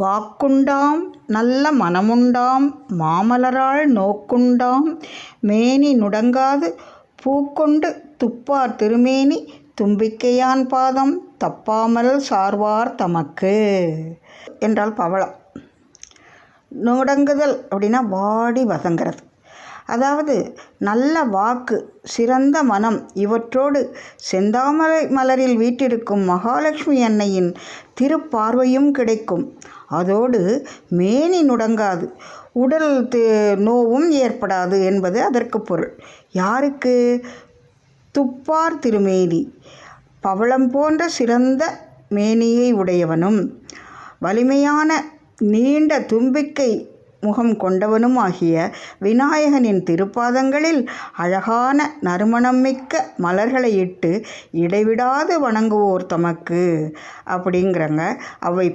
வாக்குண்டாம் நல்ல மனமுண்டாம் மாமலரால் நோக்குண்டாம் மேனி நுடங்காது பூக்கொண்டு துப்பார் திருமேனி தும்பிக்கையான் பாதம் தப்பாமல் சார்வார் தமக்கு என்றால் பவளம். நுடங்குதல் அப்படின்னா வாடி வதங்கிறது. அதாவது நல்ல வாக்கு சிறந்த மனம் இவற்றோடு செந்தாமரை மலரில் வீட்டிருக்கும் மகாலட்சுமி அன்னையின் திருப்பார்வையும் கிடைக்கும். அதோடு மேனி நுடங்காது. உடல் நோவும் ஏற்படாது என்பது அதற்கு பொருள். யாருக்கு? துப்பார் திருமேனி. பவளம் போன்ற சிறந்த மேனியை உடையவனும் வலிமையான நீண்ட தும்பிக்கை முகம் கொண்டவனும் ஆகிய விநாயகனின் திருப்பாதங்களில் அழகான நறுமணம் மிக்க மலர்களை இட்டு இடைவிடாது வணங்குவோர் தமக்கு. அப்படிங்கிறங்க அவை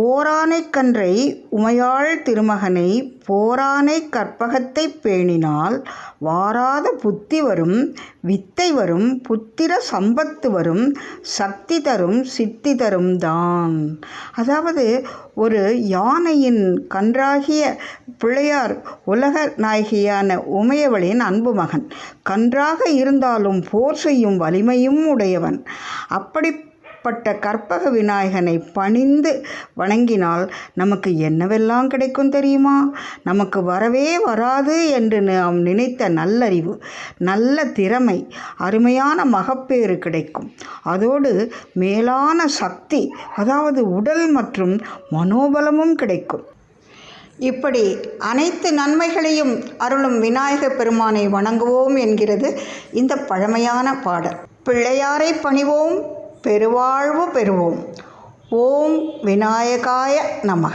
ஓரானைக் கன்றை உமையாள் திருமகனை போரானை கற்பகத்தை பேணினால் வாராத புத்தி வரும் வித்தை வரும் புத்திர சம்பத்து வரும் சக்தி தரும் சித்தி தரும் தான். அதாவது ஒரு யானையின் கன்றாகிய பிள்ளையார் உலக நாயகியான உமையவளின் அன்பு மகன். கன்றாக இருந்தாலும் போர் செய்யும் வலிமையும் உடையவன். அப்படி பட்ட கற்பக விநாயகனை பணிந்து வணங்கினால் நமக்கு என்னவெல்லாம் கிடைக்கும் தெரியுமா? நமக்கு வரவே வராது என்று நாம் நினைத்த நல்லறிவு நல்ல திறமை அருமையான மகப்பேறு கிடைக்கும். அதோடு மேலான சக்தி அதாவது உடல் மற்றும் மனோபலமும் கிடைக்கும். இப்படி அனைத்து நன்மைகளையும் அருளும் விநாயக பெருமானை வணங்குவோம் என்கிறது இந்த பழமையான பாடல். பிள்ளையாரை பணிவோம். பெருவாழ்வு பெறுவோம். ஓம் விநாயகாய நமக.